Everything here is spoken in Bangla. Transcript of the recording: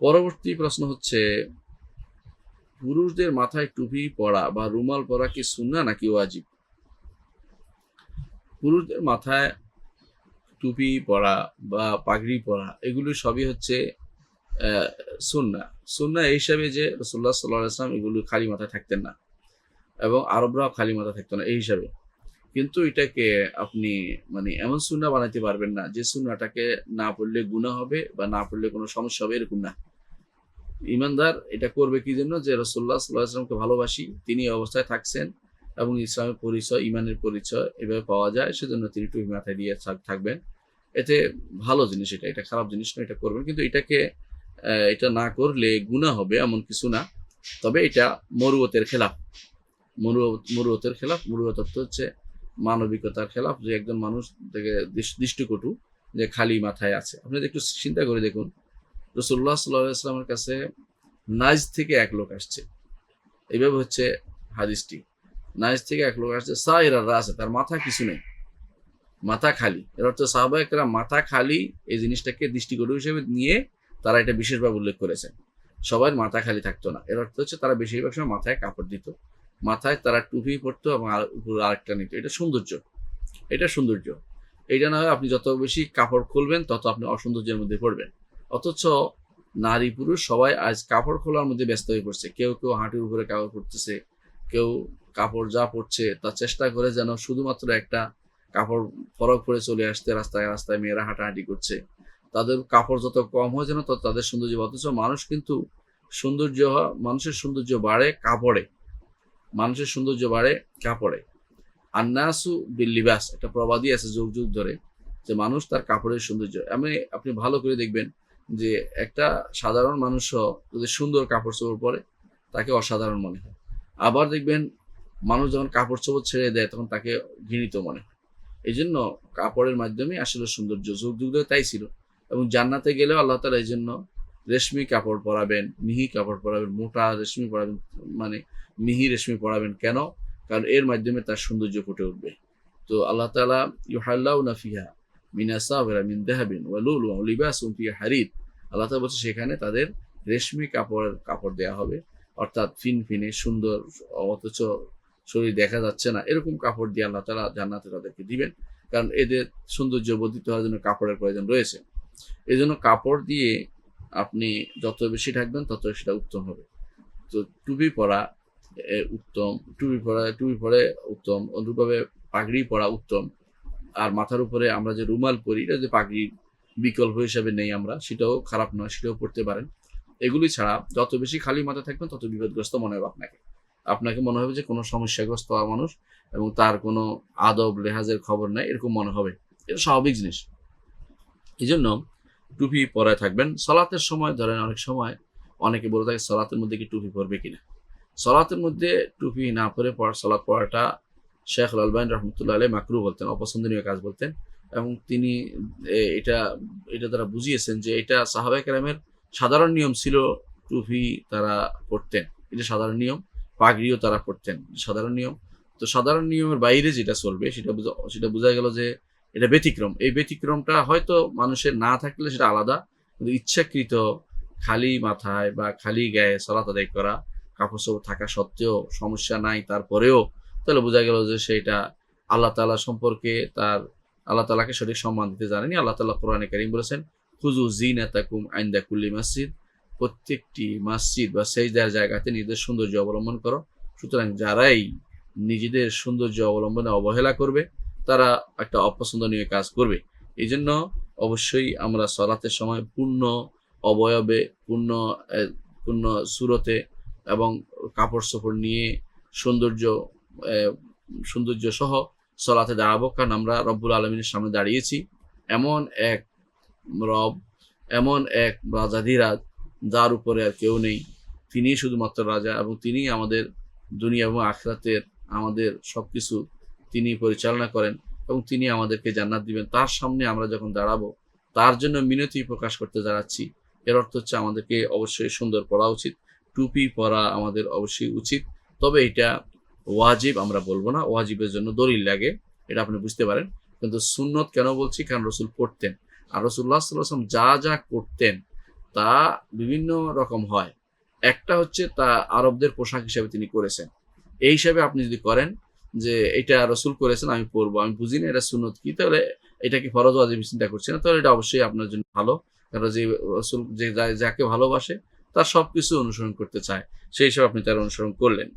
পরবর্তী প্রশ্ন হচ্ছে, পুরুষদের মাথায় টুপি পরা বা রুমাল পরা কি সুন্না নাকি ওয়াজিব? পুরুষদের মাথায় টুপি পরা বা পাগড়ি পরা, এগুলো সবই হচ্ছে সুন্না সুন্না এই হিসাবে যে রসুল্লাহ সাল্লাহ আসলাম এগুলো খালি মাথায় থাকতেন না এবং আরবরাও খালি মাথা থাকতো না, এই হিসাবে। কিন্তু এটাকে আপনি মানে এমন সুন্না বানাইতে পারবেন না যে সুন্নাটাকে না পড়লে গুণা হবে বা না পড়লে কোনো সমস্যা হবে, এরকম না। ইমানদার এটা করবে কি জন্য? যে রসুল্লাহ সাল্লাহ আসলামকে ভালোবাসি, তিনি অবস্থায় থাকছেন এবং ইসলামের পরিচয় ইমানের পরিচয় এভাবে পাওয়া যায়, সেজন্য তিনি টুপি মাথায় দিয়ে থাকবেন। এতে ভালো জিনিস এটা এটা খারাপ জিনিস না এটা করবেন। কিন্তু এটাকে এটা না করলে গুণা হবে এমন কিছু না। তবে এটা মরুয়তের খেলাফ। মরু মরুয়তের খেলাফ, মরুয়ত হচ্ছে মানবিকতার খেলাফ, যে একজন মানুষ থেকে দৃষ- দৃষ্টিকটু যে খালি মাথায় আছে। আপনি একটু চিন্তা করে দেখুন রসুল্লাহ সাল্লাহ কাছে নাইজ থেকে এক লোক আসছে। এইভাবে হচ্ছে হাদিসটি। নাইজ থেকে এক লোক আসছে সাইরাররা আছে তার মাথা কিছু নেই। মাথা খালি। এর অর্থ সাহবাহিকরা মাথা খালি, এই জিনিসটাকে দৃষ্টিকটু হিসেবে নিয়ে তারা এটা বিশেষভাবে উল্লেখ করেছেন। সবার মাথা খালি থাকতো না। এর অর্থ হচ্ছে তারা বেশিরভাগ সময় মাথায় কাপড় দিত। মাথায় তারা টুপি পরতো এবং উপরে আরেকটা নিত। এটা সৌন্দর্য। এটা সৌন্দর্য। এটা না হয় আপনি যত বেশি কাপড় খুলবেন, তত আপনি অসৌন্দর্যের মধ্যে পড়বেন। অথচ নারী পুরুষ সবাই আজ কাপড় খোলার মধ্যে ব্যস্ত হয়ে পড়ছে। কেউ কেউ হাঁটুর উপরে কাপড় পরতেছে, কেউ কাপড় যা পরছে তা চেষ্টা করে যেন শুধুমাত্র একটা কাপড় ফরক পরে চলে আসতে রাস্তায় রাস্তায় মেয়েরা হাঁটাহাঁটি করছে। তাদের কাপড় যত কম হয় যেন তত তাদের সৌন্দর্য অথচ মানুষ কিন্তু সৌন্দর্য, মানুষের সৌন্দর্য বাড়ে কাপড়ে। মানুষের সৌন্দর্য বাড়ে কাপড়ে। আর আন্নাসু বিল্লিবাস, একটা প্রবাদী আছে যুগ যুগ ধরে যে মানুষ তার কাপড়ের সৌন্দর্য। আমি, আপনি ভালো করে দেখবেন যে একটা সাধারণ মানুষও যদি সুন্দর কাপড় চোপড় পরে, তাকে অসাধারণ মনে হয়। আবার দেখবেন মানুষ যখন কাপড় চোপড় ছেড়ে দেয়, তখন তাকে ঘৃণিত মনে হয়। এই জন্য কাপড়ের মাধ্যমে আসলে সৌন্দর্য যুগ যুগ তাই ছিল। এবং জান্নাতে গেলেও আল্লাহ তালা এই জন্য রেশমি কাপড় পরাবেন, মিহি কাপড় পরাবেন, মোটা রেশমি পরাবেন মানে মিহি রেশমি পরাবেন। কেন? কারণ এর মাধ্যমে তার সৌন্দর্য ফুটে উঠবে। তো আল্লাহ তালা ইউহাল্লাউ নাফিহা মিনাসাবেরা মিন দেহাবিন ওয়ালুল লিবাসুম ফি হারিদ। আল্লাহ তালা বলছে সেখানে তাদের রেশমি কাপড়ের কাপড় দেওয়া হবে। অর্থাৎ ফিন ফিনে সুন্দর, অথচ শরীর দেখা যাচ্ছে না। এরকম কাপড় দিয়ে আল্লাহ তালা জান্নাতে তাদেরকে দিবেন। কারণ এদের সৌন্দর্য বর্ধিত হওয়ার জন্য কাপড়ের প্রয়োজন রয়েছে। এই জন্য কাপড় দিয়ে আপনি যত বেশি থাকবেন তত সেটা উত্তম হবে। তো টুপি পরা উত্তম, টুপি পরা, টুপি পরে উত্তম, অনুরূপভাবে পাগড়ি পরা উত্তম। আর মাথার উপরে আমরা যে রুমাল পরি, এটা যে পাগড়ি বিকল্প হিসাবে নেই আমরা, সেটাও খারাপ নয়, সেটাও পড়তে পারেন। এগুলি ছাড়া যত বেশি খালি মাথা থাকবেন, তত বিপদগ্রস্ত মনে হবে আপনাকে। আপনাকে মনে হবে যে কোনো সমস্যাগ্রস্ত মানুষ এবং তার কোনো আদব, লেহাজের খবর নেই, এরকম মনে হবে। এটা স্বাভাবিক জিনিস। এই জন্য টুপি পরায় থাকবেন। সলাতের সময়, ধরেন অনেক সময় অনেকে বলে থাকে, সলাতের মধ্যে কি টুপি পরবে কিনা? সলাতের মধ্যে টুপি না পরে সলাৎ পড়াটা শেখ লালবাইন রহমতুল্লাহ আলী মাকরু বলতেন, অপছন্দনীয় কাজ বলতেন। এবং তিনি এটা এটা তারা বুঝিয়েছেন যে এটা সাহাবাই কেরামের সাধারণ নিয়ম ছিল টুপি তারা পড়তেন। এটা সাধারণ নিয়ম, পাগড়িও তারা পড়তেন। সাধারণ নিয়ম। তো সাধারণ নিয়মের বাইরে যেটা চলবে, সেটা সেটা বোঝা গেল যে এটা ব্যতিক্রম। এই ব্যতিক্রমটা হয়তো মানুষের না থাকলে সেটা আলাদা, কিন্তু ইচ্ছাকৃত খালি মাথায় বা খালি গায়ে সলাত আদায় করা কাপড় থাকা সত্ত্বেও সমস্যা নাই, তারপরেও তাহলে বোঝা গেল যে সেটা আল্লাহ তালা সম্পর্কে তার আল্লাহ তালাকে সঠিক সম্মান দিতে জানেনি। আল্লাহ তালা কোরআনে কারিম বলেছেন খুজু জিনাতাকুম আইন্দা কুল্লি মসজিদ। প্রত্যেকটি মসজিদ বা সেজদার জায়গাতে নিজেদের সৌন্দর্য অবলম্বন করো। সুতরাং যারাই নিজেদের সৌন্দর্য অবলম্বনে অবহেলা করবে, তারা একটা অপছন্দনীয় কাজ করবে। এই জন্য অবশ্যই আমরা সলাতের সময় পূর্ণ অবয়বে, পূর্ণ পূর্ণ সুরতে এবং কাপড় চোপড় নিয়ে সৌন্দর্য সৌন্দর্য সহ সলাতে দাঁড়াবো, কারণ আমরা রব্বুল আলমিনের সামনে দাঁড়িয়েছি। এমন এক রব, এমন এক রাজাধিরাজ, যার উপরে আর কেউ নেই। তিনিই শুধুমাত্র রাজা এবং তিনি আমাদের দুনিয়া এবং আখরাতের আমাদের সব কিছু তিনি পরিচালনা করেন এবং তিনি আমাদেরকে জান্নাত দিবেন। তার সামনে আমরা যখন দাঁড়াবো, তার জন্য মিনতি প্রকাশ করতে দাঁড়াচ্ছি। এর অর্থ হচ্ছে আমাদেরকে অবশ্যই সুন্দর পড়া উচিত, টুপি পরা আমাদের অবশ্যই উচিত। তবে এটা ওয়াজিব, আমরা বলব না, ওয়াজিবের জন্য দলিল লাগে, এটা আপনি বুঝতে পারেন। কিন্তু সুন্নত কেন বলছি? কারণ রসুল পড়তেন। আর রসুল্লাহ সাল্লাম যা যা করতেন, তা বিভিন্ন রকম হয়। একটা হচ্ছে তা আরবদের পোশাক হিসেবে তিনি করেছেন। এই হিসাবে আপনি যদি করেন যে, এটা রসুল করেছেন, আমি পরবো আমি বুঝি না এটা সুন্নত কি তাহলে এটা কি ফরজ ওয়াজিব চিন্তা করছি না। তাহলে এটা অবশ্যই আপনার জন্য ভালো। কারণ যে রসুল যে, যা- যাকে ভালোবাসে, তার সব কিছু অনুসরণ করতে চায়। সেই হিসাবে আপনি তার অনুসরণ করলেন।